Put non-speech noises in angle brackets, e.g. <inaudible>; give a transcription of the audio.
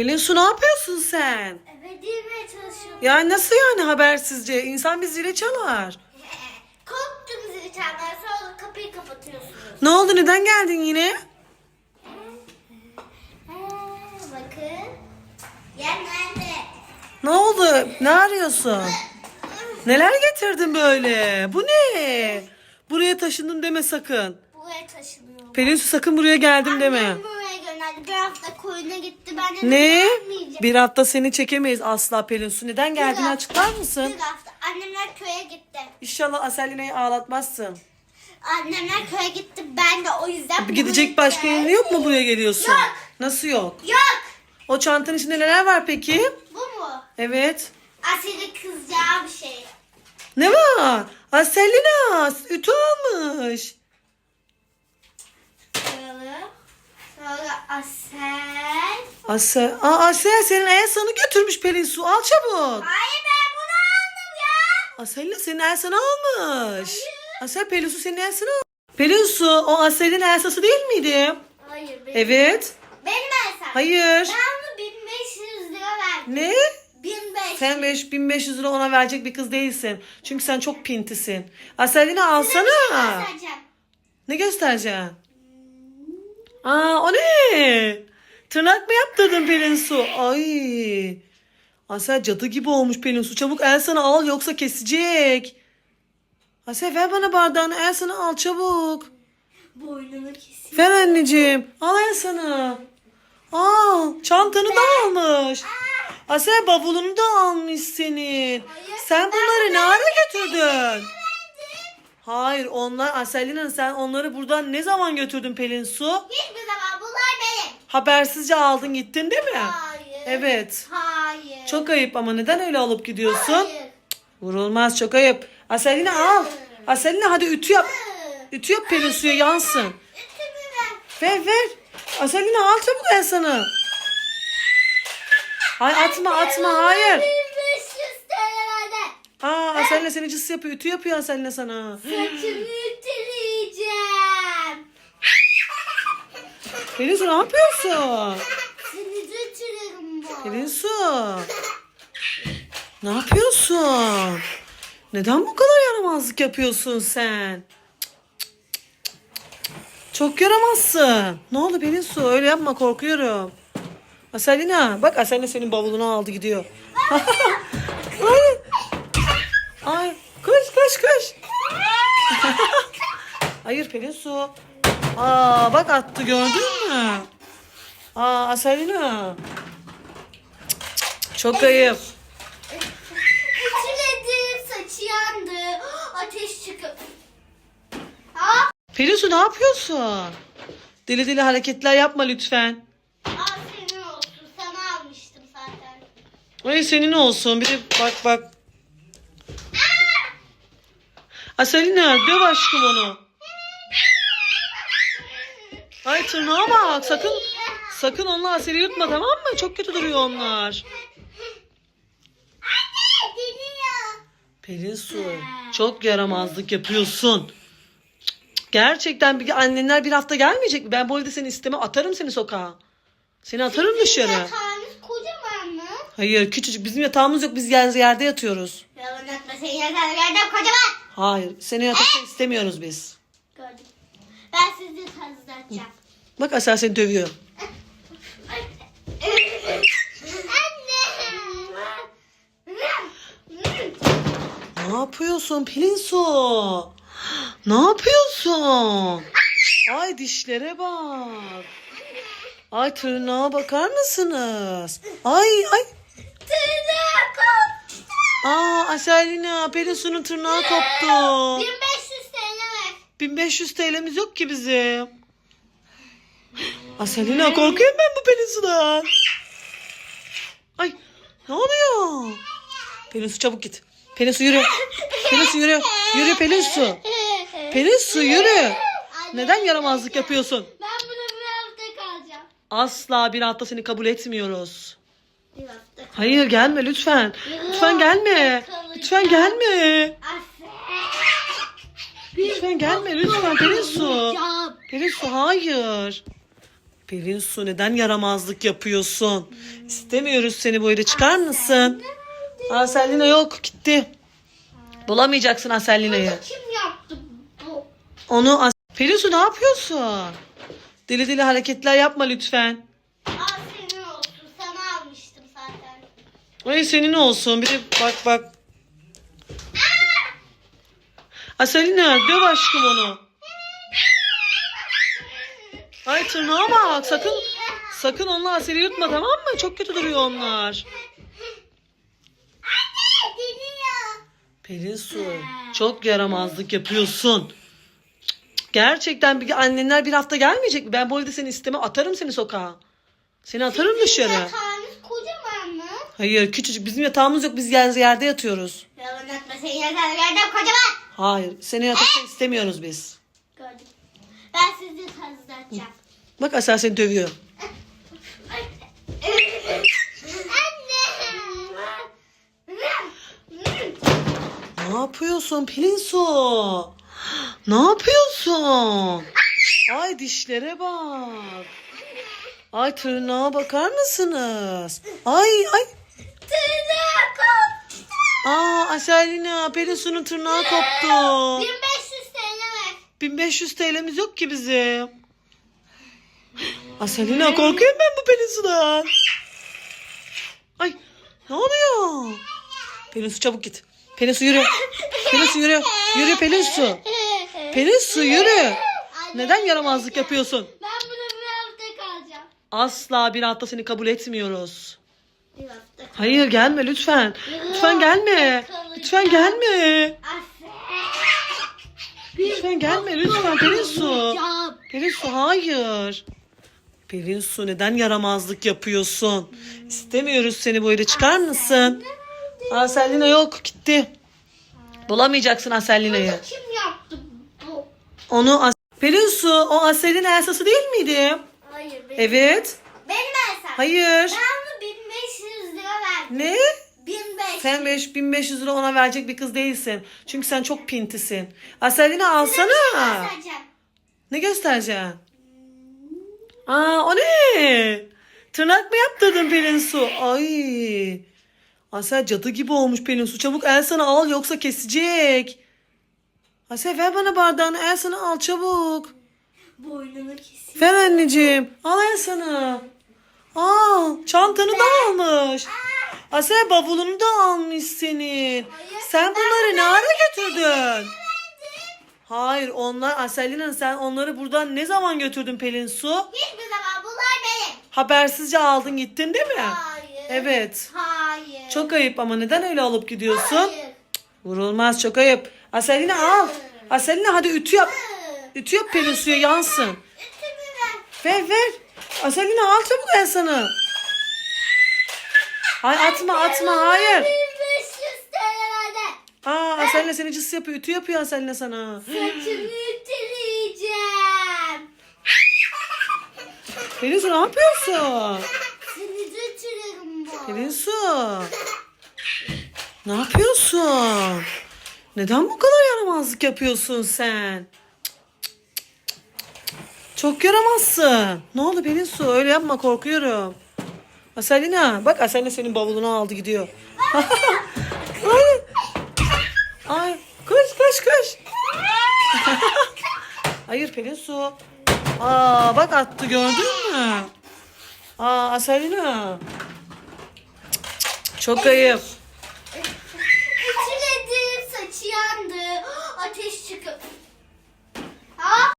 Pelin Su ne yapıyorsun sen? Eve girmeye çalışıyorum. Ya nasıl yani habersizce? İnsan bir zile çalar. <laughs> Korktum zili çalmaya sonra kapıyı kapatıyorsunuz. Ne oldu neden geldin yine? Ee, bakın. Yer nerede? Ne oldu? Ne arıyorsun? Neler getirdin böyle? Bu ne? Buraya taşındım deme sakın. Buraya taşınıyorum. Pelin Su sakın buraya geldim deme. Annem. Bir hafta koyuna gitti. Ben de Ne? gelmeyeceğim. Bir hafta seni çekemeyiz asla Pelin Su. Neden geldiğini Bir açıklar hafta- mısın? Bir hafta. Annemler köye gitti. İnşallah Aselina'yı ağlatmazsın. Annemler köye gitti. Ben de o yüzden Gidecek başka yerin yok mu buraya geliyorsun? Yok. Nasıl yok? Yok. O çantanın içinde neler var peki? Bu mu? Evet. Asil'in kızacağı bir şey. Ne var? Aselina ütü almış. Sonra Asel. Asel, aa, Asel senin Elsa'nı götürmüş Pelin Su. Al çabuk. Hayır ben bunu aldım ya. Aselina senin Elsa'nı almış. Asel Pelin Su senin Elsa'nı almış. Pelin Su o Asel'in Elsa'sı değil miydi? Hayır benim. Evet. Benim Elsem. Hayır. Ben onu 1500 lira verdim. Ne? 1500. Sen 5500 lira ona verecek bir kız değilsin. Çünkü sen çok pintisin. Aselina alsana. göstereceğim. Ne göstereceksin? Aa o ne? Tırnak mı yaptırdın Pelin Su? Ay. Asel cadı gibi olmuş Pelin Su. Çabuk Elsa'nı al yoksa kesecek. Asel ver bana bardağını Elsa'nı al çabuk. Boynunu kesin. Ver anneciğim. Al Elsa'nı. Al. Çantanı da almış. Asel bavulunu da almış senin. Sen bunları ne ara götürdün? Hayır onlar Aselina sen onları buradan ne zaman götürdün Pelin Su? Hiçbir zaman bunlar benim. Habersizce aldın gittin değil mi? Hayır. Evet. Hayır. Çok ayıp ama neden öyle alıp gidiyorsun? Hayır. Vurulmaz çok ayıp. Aselina al. Aselina hadi ütü yap. Ütü yap Pelin Su'ya yansın. Ver ver. Aselina al çabuk el sana. Hayır atma atma hayır. 1500 TL verdi. Aa Aselina seni cıs yapıyor. Ütü yapıyor Aselina sana. Saçımı ütüleyeceğim. Pelin Su ne yapıyorsun? Seni ütülerim bu. Pelin Su. Ne yapıyorsun? Neden bu kadar yaramazlık yapıyorsun sen? Çok yaramazsın. Ne oldu Pelin Su? Öyle yapma korkuyorum. Aselina bak Aselina senin bavulunu aldı gidiyor. Ay. Ay. Koş. <laughs> Hayır Pelin Su. Aa bak attı gördün mü? Aa Aselina. Çok ayıp. Ütüledim. Saçı yandı. Ateş çıkıp. Ha? Pelin Su ne yapıyorsun? Deli deli hareketler yapma lütfen. Al senin olsun. Sana almıştım zaten. Ay senin olsun. Bir de bak bak. Aselina döv aşkım onu. Ay tırnağa bak. Sakın sakın onunla Asel'i yutma tamam mı? Çok kötü duruyor onlar. Pelin Su çok yaramazlık yapıyorsun. Gerçekten bir annenler bir hafta gelmeyecek mi? Ben bu evde seni istemem. Atarım seni sokağa. Seni atarım dışarı. Yatağınız kocaman mı? Hayır küçücük. Bizim yatağımız yok. Biz yer- yerde yatıyoruz. Senin yatağın yerden kocaman. Hayır. Seni yatakta istemiyoruz biz. Gördüm. Ben sizi tanıtacağım. Bak Asel seni dövüyor. Anne. Ne yapıyorsun Pelin Su? Ne yapıyorsun? Ay dişlere bak. Ay tırnağa bakar mısınız? Ay ay. Tırnağı koptu. Aa Aselina Pelin Su'nun tırnağı koptu. 1500 TL ver. 1500 TL'miz yok ki bizim. Aselina korkuyorum ben bu Pelin Su'dan. Ay ne oluyor? Pelin Su çabuk git. Pelin Su yürü. Pelin Su yürü. Yürü Pelin Su. Pelin Su yürü. Neden yaramazlık yapıyorsun? Ben burada bir hafta kalacağım. Asla bir hafta seni kabul etmiyoruz. Bir hafta. Hayır gelme lütfen. Lütfen gelme. Lütfen gelme. Lütfen gelme lütfen Pelin Su. Pelin Su hayır. Pelin Su neden yaramazlık yapıyorsun? İstemiyoruz seni böyle çıkar mısın? Aselina yok gitti. Bulamayacaksın Aselina'yı. Kim yaptı bu? Onu As Pelin Su ne yapıyorsun? Deli deli hareketler yapma lütfen. Aa senin olsun. Sana almıştım zaten. Ay senin olsun. Bir de bak bak. Aselina döv aşkım onu. Ay tırnağa bak. Sakın sakın onunla Asel'i yutma tamam mı? Çok kötü duruyor onlar. Pelin Su çok yaramazlık yapıyorsun. Gerçekten bir annenler bir hafta gelmeyecek mi? Ben bu evde seni isteme atarım seni sokağa. Seni atarım dışarı. Hayır küçücük bizim yatağımız yok biz yer- yerde yatıyoruz. Yalan atma senin yatağın yerden kocaman. Hayır seni yatakta istemiyoruz biz. Gördüm. Ben sizi hazırlatacağım. Bak Asel seni dövüyor. Anne. Ne yapıyorsun Pelin Su? Ne yapıyorsun? Ay dişlere bak. Ay tırnağa bakar mısınız? Ay ay. Tırnağı koptu. Aa Aselina Pelin Su'nun tırnağı koptu. 1500 TL ver. 1500 TL'miz yok ki bizim. Aselina korkuyorum ben bu Pelin Su'dan. Ay ne oluyor? Pelin Su çabuk git. Pelin Su yürü. Pelin Su yürü. Yürü Pelin Su. Pelin Su yürü. Neden yaramazlık yapıyorsun? Ben burada bir hafta kalacağım. Asla bir hafta seni kabul etmiyoruz. Bir hafta. Hayır gelme lütfen. Lütfen gelme. Lütfen gelme. Lütfen gelme lütfen Pelin Su. Pelin Su hayır. Pelin Su neden yaramazlık yapıyorsun? İstemiyoruz seni böyle çıkar mısın? Aselina yok gitti. Bulamayacaksın Aselina'yı. Kim yaptı bu? Onu As Pelin Su o Aselina Elsa'sı değil miydi? Hayır benim. Evet. Benim Elsem. Hayır. Ben bunu 1500 lira verdim. Ne? 1500. Sen 5 1500 lira ona verecek bir kız değilsin. Çünkü sen çok pintisin. Aselina alsana. Göstereceğim. Ne göstereceksin? Aa o ne? Tırnak mı yaptırdın Pelin Su? Ay. Asel cadı gibi olmuş Pelin Su. Çabuk Elsa'nı al yoksa kesecek. Asel ver bana bardağını. Elsa'nı al çabuk. Boynunu kesin. Ver anneciğim. Al Elsa'nı. Al. Çantanı da almış. Asel bavulunu da almış senin. Sen bunları ne ara götürdün? Hayır onlar Aselina sen onları buradan ne zaman götürdün Pelin Su? Hiçbir zaman bunlar benim. Habersizce aldın gittin değil mi? Hayır. Evet. Hayır. Çok ayıp ama neden öyle alıp gidiyorsun? Hayır. Vurulmaz çok ayıp. Aselina al. Aselina hadi ütü yap. Ütü yap Pelin Su'ya yansın. Ver ver. Aselina al çabuk el sana. Hayır atma atma hayır. 1500 TL verdim. Aa Aselina seni cıs yapıyor. Ütü yapıyor Aselina sana. Saçımı <gasps> ütüleyeceğim. Pelin Su ne yapıyorsun? Seni ütülerim bu. Pelin Su. Ne yapıyorsun? Neden bu kadar yaramazlık yapıyorsun sen? Çok yaramazsın. Ne oldu Pelin Su? Öyle yapma korkuyorum. Aselina bak Aselina senin bavulunu aldı gidiyor. <laughs> Ay. Ay koş koş koş. <laughs> Hayır Pelin su. Aa bak attı gördün mü? Aa Aselina. Çok ayıp. Ütüledim saçı yandı.